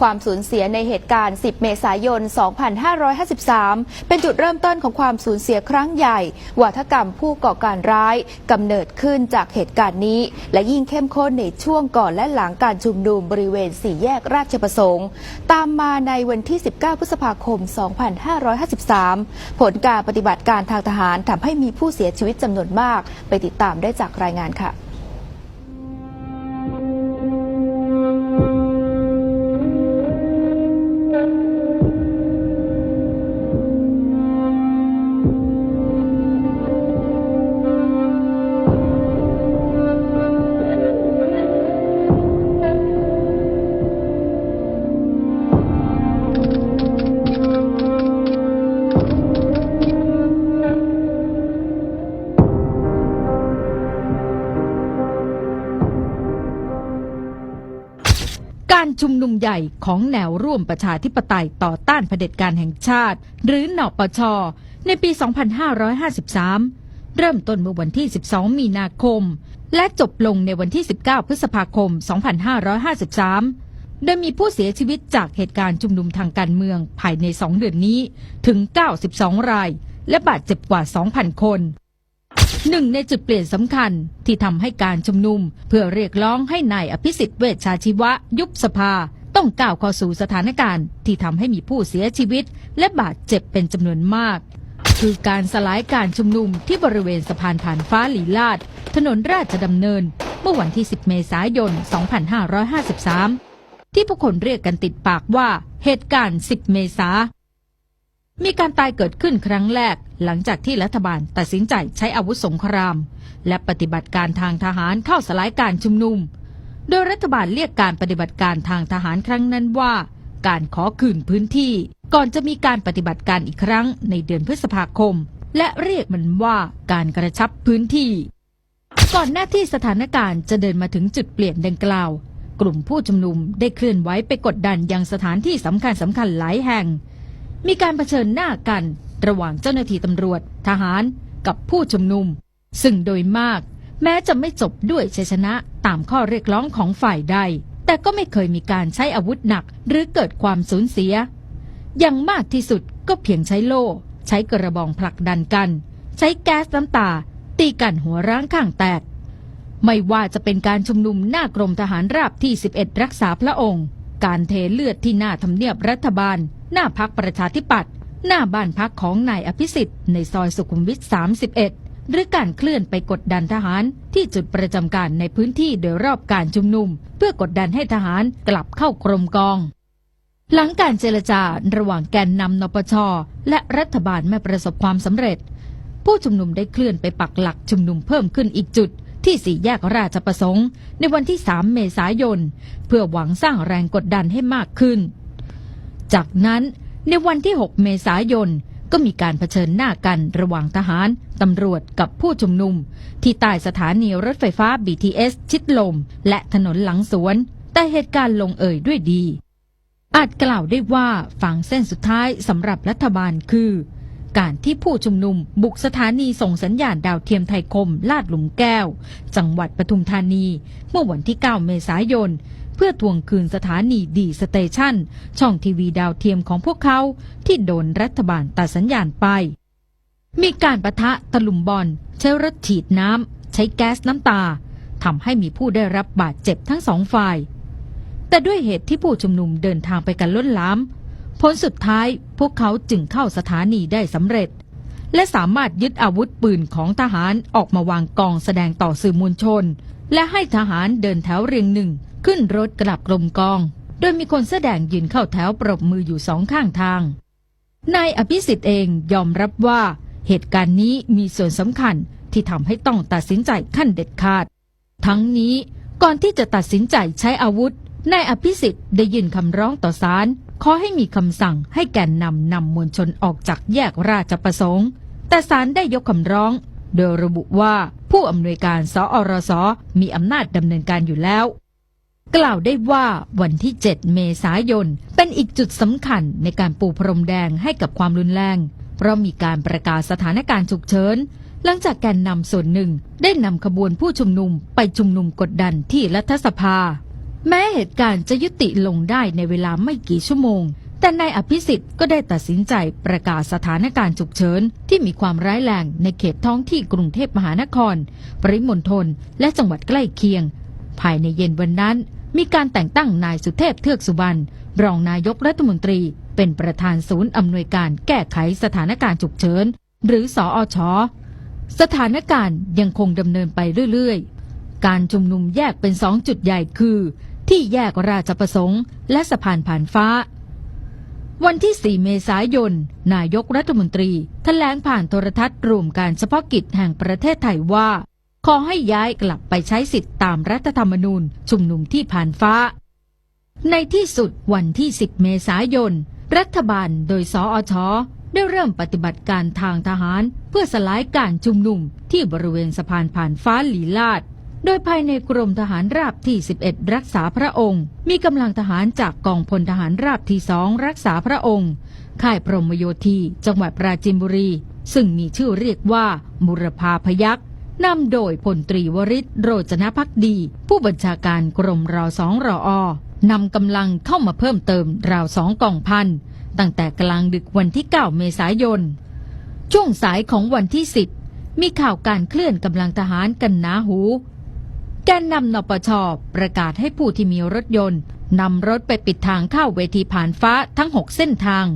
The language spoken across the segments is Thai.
ความสูญเสียในเหตุการณ์ 10 เมษายน 2553 เป็นจุดเริ่มต้นของความสูญเสียครั้งใหญ่ วาทกรรมผู้ก่อการร้ายกำเนิดขึ้นจากเหตุการณ์นี้ และยิ่งเข้มข้นในช่วงก่อนและหลังการชุมนุมบริเวณสี่แยกราชประสงค์ ตามมาในวันที่ 19 พฤษภาคม 2553 ผลการปฏิบัติการทางทหารทำให้มีผู้เสียชีวิตจำนวนมาก ไปติดตามได้จากรายงานค่ะ ชุมนุมใหญ่ของแนวร่วมประชาธิปไตยต่อต้านเผด็จการแห่งชาติ หรือนอปช ในปี 2553 เริ่มต้นเมื่อวันที่ 12 มีนาคม และจบลงในวันที่ 19 พฤษภาคม 2553 โดยมีผู้เสียชีวิตจากเหตุการณ์ชุมนุมทางการเมืองภายใน 2 เดือนนี้ถึง 92 ราย และบาดเจ็บกว่า 2,000 คน หนึ่งในจุดเปลี่ยนสำคัญที่ทำให้การชุมนุม เพื่อเรียกร้องให้นายอภิสิทธิ์เวชชาชีวะ ยุบสภา ต้องก้าวเข้าสู่สถานการณ์ ที่ทำให้มีผู้เสียชีวิต และบาดเจ็บเป็นจำนวนมาก คือการสลายการชุมนุมที่บริเวณสะพานผ่านฟ้าหลีลาด ถนนราชดำเนิน เมื่อวันที่ 10 เมษายน 2553 ที่ผู้คนเรียกกันติดปากว่าเหตุการณ์ 10 เมษา มีการตายเกิดขึ้นครั้งแรก หลังจากที่รัฐบาลตัดสินใจใช้อาวุธสงคราม และปฏิบัติการทางทหารเข้าสลายการชุมนุม โดยรัฐบาลเรียกการปฏิบัติการทางทหารครั้งนั้นว่า การขอคืนพื้นที่ ก่อนจะมีการปฏิบัติการอีกครั้งในเดือนพฤษภาคม และเรียกมันว่าการกระชับพื้นที่ ก่อนหน้าที่สถานการณ์จะเดินมาถึงจุดเปลี่ยนดังกล่าว กลุ่มผู้ชุมนุมได้เคลื่อนไหวไปกดดันยังสถานที่สำคัญสำคัญหลายแห่ง มีการเผชิญหน้ากันระหว่างเจ้าหน้าที่ตำรวจ ทหารกับผู้ชุมนุม ซึ่งโดยมาก แม้จะไม่จบด้วยชัยชนะตามข้อเรียกร้องของฝ่ายใด แต่ก็ไม่เคยมีการใช้อาวุธหนักหรือเกิดความสูญเสีย อย่างมากที่สุดก็เพียงใช้โล่ ใช้กระบองผลักดันกัน ใช้แก๊สน้ำตา ตีกันหัวร้างข้างแตก ไม่ว่าจะเป็นการชุมนุมหน้ากรมทหารราบที่ 11 รักษาพระองค์ การเทเลือดที่หน้าทำเนียบรัฐบาล หน้าพักประชาธิปัตย์หน้าบ้านพักของนายอภิสิทธิ์ในซอยสุขุมวิท 31 หรือการเคลื่อนไปกดดันทหารที่จุดประจำการในพื้นที่โดยรอบการชุมนุม เพื่อกดดันให้ทหารกลับเข้ากรมกอง หลังการเจรจาระหว่างแกนนำนปช และรัฐบาลไม่ประสบความสำเร็จ ผู้ชุมนุมได้เคลื่อนไปปักหลักชุมนุมเพิ่มขึ้นอีกจุดที่สี่แยกราชประสงค์ ในวันที่ 3 เมษายน เพื่อหวังสร้างแรงกดดันให้มากขึ้น จากนั้นในวันที่ 6 เมษายนก็มีการเผชิญหน้ากันระหว่างทหาร ตำรวจกับผู้ชุมนุม ที่ใต้สถานีรถไฟฟ้า BTS ชิดลม และถนนหลังสวน แต่เหตุการณ์ลงเอยด้วยดี อาจกล่าวได้ว่าฝั่งเส้นสุดท้ายสำหรับรัฐบาลคือ การที่ผู้ชุมนุมบุกสถานีส่งสัญญาณดาวเทียมไทยคมลาดหลุมแก้ว จังหวัดปทุมธานี เมื่อวันที่ 9 เมษายน เพื่อทวงคืนสถานีดีสเตชันช่องทีวีดาวเทียมของพวกเขาที่โดนรัฐบาลตัดสัญญาณไป มีการประทะตะลุมบอลใช้รถฉีดน้ำใช้แก๊สน้ำตาทำให้มีผู้ได้รับบาดเจ็บทั้งสองฝ่าย แต่ด้วยเหตุที่ผู้ชุมนุมเดินทางไปกันล้นลามผลสุดท้ายพวกเขาจึงเข้าสถานีได้สำเร็จ และสามารถยึดอาวุธปืนของทหารออกมาวางกองแสดงต่อสื่อมวลชน และให้ทหารเดินแถวเรียงหนึ่ง ขึ้นรถกลับกรมกอง โดยมีคนแสดงยืนเข้าแถวปรบมืออยู่สองข้างทาง นายอภิสิทธิ์เองยอมรับว่า เหตุการณ์นี้มีส่วนสำคัญที่ทำให้ต้องตัดสินใจขั้นเด็ดขาด ทั้งนี้ก่อนที่จะตัดสินใจใช้อาวุธ นายอภิสิทธิ์ได้ยื่นคำร้องต่อศาลขอให้มีคำสั่งให้แกนนำนำมวลชนออกจากแยกราชประสงค์ แต่ศาลได้ยกคำร้อง โดยระบุว่าผู้อำนวยการสอรสมีอำนาจดำเนินการอยู่แล้ว กล่าวได้ว่าวันที่ 7 เมษายน เป็นอีกจุดสำคัญในการปูพรมแดงให้กับความรุนแรง เพราะมีการประกาศสถานการณ์ฉุกเฉิน หลังจากแกนนำส่วนหนึ่งได้นำขบวนผู้ชุมนุมไปชุมนุมกดดันที่รัฐสภา แม้เหตุการณ์จะยุติลงได้ในเวลาไม่กี่ชั่วโมง แต่นายอภิสิทธิ์ก็ได้ตัดสินใจประกาศสถานการณ์ฉุกเฉินที่มีความร้ายแรงในเขตท้องที่กรุงเทพมหานคร ปริมณฑล และจังหวัดใกล้เคียง ภายในเย็นวันนั้น มีการแต่งตั้งนายสุเทพเทือกสุบรรณรองนายกรัฐมนตรี เป็นประธานศูนย์อำนวยการแก้ไขสถานการณ์ฉุกเฉิน หรือสออชสถานการณ์ยังคงดำเนินไปเรื่อยๆ การชุมนุมแยกเป็นสองจุดใหญ่คือ ที่แยกราชประสงค์ และสะพานผ่านฟ้า วันที่ 4 เมษายน นายกรัฐมนตรีแถลงผ่านโทรทัศน์รวมการเฉพาะกิจแห่งประเทศไทยว่า ขอให้ย้ายกลับไปใช้สิทธิตามรัฐธรรมนูญชุมนุมที่ผ่านฟ้า ในที่สุดวันที่ 10 เมษายน รัฐบาลโดยสออชได้เริ่มปฏิบัติการทางทหาร เพื่อสลายการชุมนุมที่บริเวณสะพานผ่านฟ้าหลีลาด โดยภายในกรมทหารราบที่ 11 รักษาพระองค์ มีกำลังทหารจากกองพลทหารราบที่สองรักษาพระองค์ค่ายพรหมโยธีจังหวัดปราจีนบุรี ซึ่งมีชื่อเรียกว่ามุรพาพยักษ์ นำโดยพลตรีวริศโรจนพักดี ผู้บัญชาการกรมรอสองรออนำกำลังเข้ามาเพิ่มเติมราวสองกองพัน ตั้งแต่กลางดึกวันที่ 9 เมษายน ช่วงสายของวันที่ 10 มีข่าวการเคลื่อนกำลังทหารกันหนาหู แกนนำนปชประกาศให้ผู้ที่มีรถยนต์นำรถไปปิดทางเข้าเวทีผ่านฟ้าทั้ง 6 เส้นทาง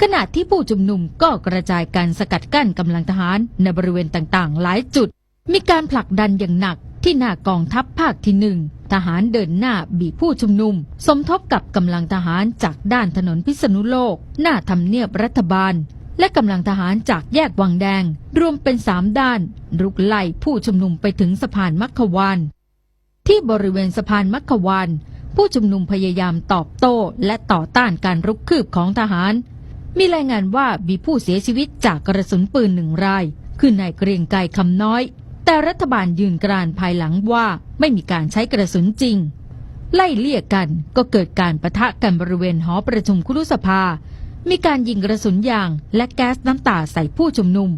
ขณะที่ผู้ชุมนุมก็กระจายการสกัดกั้นกำลังทหารในบริเวณต่างๆ หลายจุด มีการผลักดันอย่างหนักที่หน้ากองทัพภาคที่หนึ่งทหารเดินหน้าบีผู้ชุมนุม สมทบกับกำลังทหารจากด้านถนนพิษณุโลก หน้าทำเนียบรัฐบาล และกำลังทหารจากแยกวังแดง รวมเป็นสามด้าน รุกไล่ผู้ชุมนุมไปถึงสะพานมัคควานที่บริเวณสะพานมัคควานผู้ชุมนุมพยายามตอบโต้และต่อต้านการรุกคืบของทหาร มีรายงานว่ามีผู้เสียชีวิตจากกระสุนปืนหนึ่งราย คือนายเกรียงไกรคำน้อย แต่รัฐบาลยืนกรานภายหลังว่าไม่มีการใช้กระสุนจริง ไล่เลี่ยกันก็เกิดการประทะกันบริเวณหอประชุมคุรุสภา มีการยิงกระสุนยางและแก๊สน้ำตาใส่ผู้ชุมนุม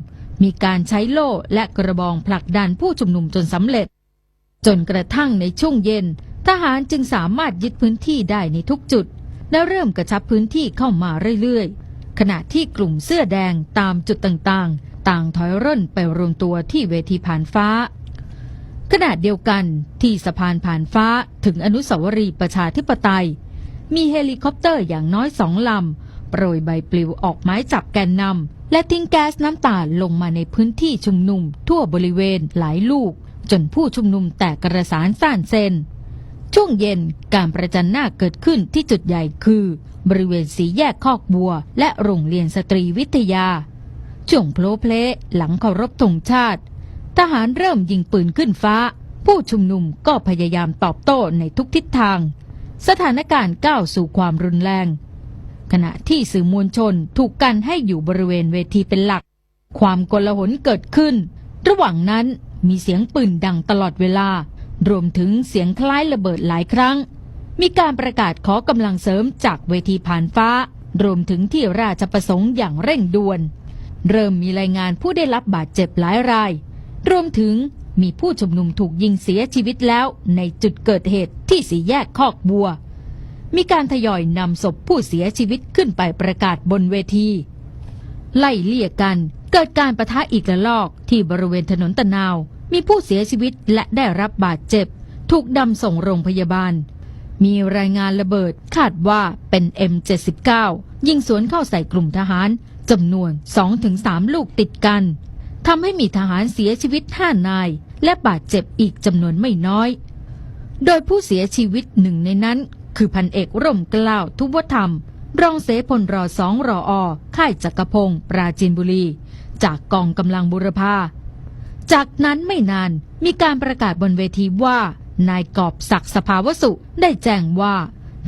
มีการใช้โล่และกระบองผลักดันผู้ชุมนุมจนสำเร็จ จนกระทั่งในช่วงเย็น ทหารจึงสามารถยึดพื้นที่ได้ในทุกจุด และเริ่มกระชับพื้นที่เข้ามาเรื่อยๆขณะที่กลุ่มเสื้อแดงตามจุดต่างๆ ต่างถอยร่นไปรวมตัวที่เวทีผ่านฟ้า ขณะเดียวกันที่สะพานผ่านฟ้าถึงอนุสาวรีย์ประชาธิปไตย มีเฮลิคอปเตอร์อย่างน้อยสองลำ โปรยใบปลิวออกไม้จับแกนนำและทิ้งแก๊สน้ำตาลงมาในพื้นที่ชุมนุม ทั่วบริเวณหลายลูก จนผู้ชุมนุมแตกกระสานซ่านเซนช่วงเย็นการประจันหน้าเกิดขึ้นที่จุดใหญ่คือ บริเวณสีแยกคอกบัว และโรงเรียนสตรีวิทยา ช่วงโพลเพลหลังเคารพธงชาติ ทหารเริ่มยิงปืนขึ้นฟ้า ผู้ชุมนุมก็พยายามตอบโต้ในทุกทิศทาง สถานการณ์ก้าวสู่ความรุนแรง ขณะที่สื่อมวลชนถูกกันให้อยู่บริเวณเวทีเป็นหลัก ความโกลาหลเกิดขึ้น ระหว่างนั้นมีเสียงปืนดังตลอดเวลา รวมถึงเสียงคล้ายระเบิดหลายครั้ง มีการประกาศขอกำลังเสริมจากเวทีผ่านฟ้ารวมถึงที่ราชประสงค์อย่างเร่งด่วน เริ่มมีรายงานผู้ได้รับบาดเจ็บหลายราย รวมถึงมีผู้ชุมนุมถูกยิงเสียชีวิตแล้วในจุดเกิดเหตุที่สีแยกคอกบัว มีการทยอยนำศพผู้เสียชีวิตขึ้นไปประกาศบนเวที ไล่เลี่ยกันเกิดการประทะอีกระลอกที่บริเวณถนนตะนาว มีผู้เสียชีวิตและได้รับบาดเจ็บ ถูกนำส่งโรงพยาบาล มีรายงานระเบิดคาดว่าเป็น M79 ยิงสวนเข้าใส่กลุ่มทหาร จำนวน 2-3 ลูกติดกันทำให้มีทหารเสียชีวิต5นาย และบาดเจ็บอีกจำนวนไม่น้อย โดยผู้เสียชีวิตหนึ่งในนั้น คือพันเอกร่มกล้าวทุบวธรรม รองเสพลรอสองรออค่ายจักรพงศ์ปราจีนบุรี จากกองกำลังบุรพาจากนั้นไม่นานมีการประกาศบนเวทีว่า นายกอบศักดิ์สภาวสุได้แจ้งว่า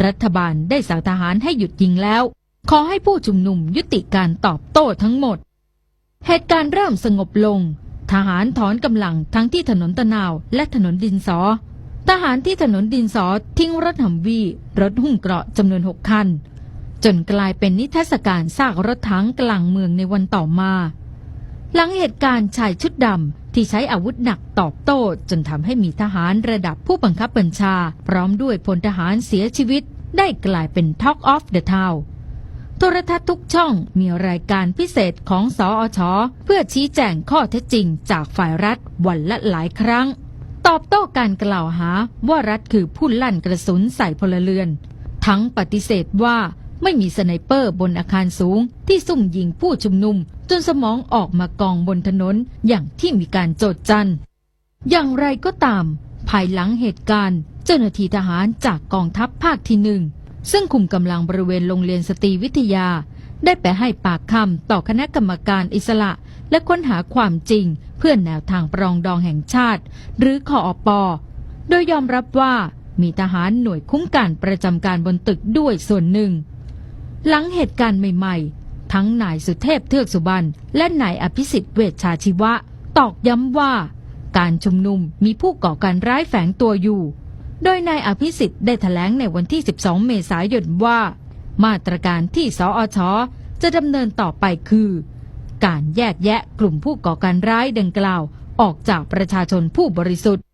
รัฐบาลได้สั่งทหารให้หยุดยิงแล้ว ขอให้ผู้ชุมนุมยุติการตอบโต้ทั้งหมด เหตุการณ์เริ่มสงบลง ทหารถอนกำลังทั้งที่ถนนตะนาวและถนนดินสอ ทหารที่ถนนดินสอทิ้งรถหัมวีรถหุ้มเกราะจำนวนหกคัน จนกลายเป็นนิทรรศการซากรถถังกลางเมืองในวันต่อมา หลังเหตุการณ์ชายชุดดำที่ใช้อาวุธหนักตอบโต้จนทำให้มีทหารระดับผู้บังคับบัญชา พร้อมด้วยพลทหารเสียชีวิต ได้กลายเป็น Talk of the Town โทรทัศน์ทุกช่องมีรายการพิเศษของสออชเพื่อชี้แจงข้อเท็จจริงจากฝ่ายรัฐวันละหลายครั้ง ตอบโต้การกล่าวหาว่ารัฐคือผู้ลั่นกระสุนใส่พลเรือน ทั้งปฏิเสธว่าไม่มีสไนเปอร์บนอาคารสูง ที่ซุ่มยิงผู้ชุมนุม จนสมองออกมากองบนถนนอย่างที่มีการโจดจัน อย่างไรก็ตาม ภายหลังเหตุการณ์ เจ้าหน้าที่ทหารจากกองทัพภาคที่หนึ่ง ซึ่งคุมกำลังบริเวณโรงเรียนสตรีวิทยา ได้ไปให้ปากคำต่อคณะกรรมการอิสระและค้นหาความจริง เพื่อแนวทางปรองดองแห่งชาติ หรือคออปอโดยยอมรับว่ามีทหารหน่วยคุ้มกันประจำการบนตึกด้วยส่วนหนึ่ง หลังเหตุการณ์ใหม่ ๆ ทั้งนายสุเทพเทือกสุบรรณและนายอภิสิทธิ์เวชชาชีวะ ตอกย้ำว่า การชุมนุมมีผู้ก่อการร้ายแฝงตัวอยู่ โดยนายอภิสิทธิ์ได้แถลงในวันที่ 12 เมษายนว่า มาตรการที่สอชจะดำเนินต่อไปคือ การแยกแยะกลุ่มผู้ก่อการร้ายดังกล่าวออกจากประชาชนผู้บริสุทธิ์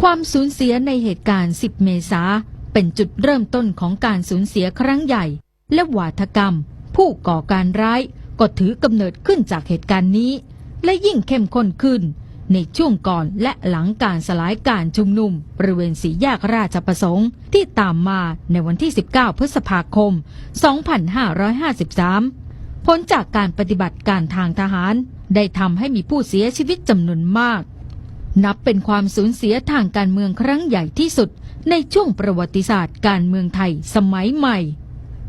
ความสูญเสียในเหตุการณ์ 10 เมษาเป็นจุดเริ่มต้นของการสูญเสียครั้งใหญ่ และวาทกรรม ผู้ก่อการร้ายก็ถือกำเนิดขึ้นจากเหตุการณ์นี้ และยิ่งเข้มข้นขึ้น ในช่วงก่อนและหลังการสลายการชุมนุม บริเวณสีแยกราชประสงค์ที่ตามมาในวันที่ 19 พฤษภาคม 2553 ผลจากการปฏิบัติการทางทหาร ได้ทำให้มีผู้เสียชีวิตจำนวนมาก นับเป็นความสูญเสียทางการเมืองครั้งใหญ่ที่สุด ในช่วงประวัติศาสตร์การเมืองไทยสมัยใหม่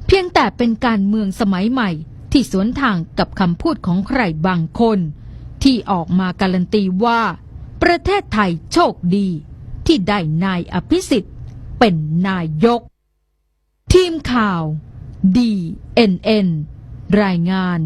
เพียงแต่เป็นการเมืองสมัยใหม่ที่สวนทางกับคำพูดของใครบางคน ที่ออกมาการันตีว่า ประเทศไทยโชคดี ที่ได้นายอภิสิทธิ์เป็นนายก ทีมข่าว DNN รายงาน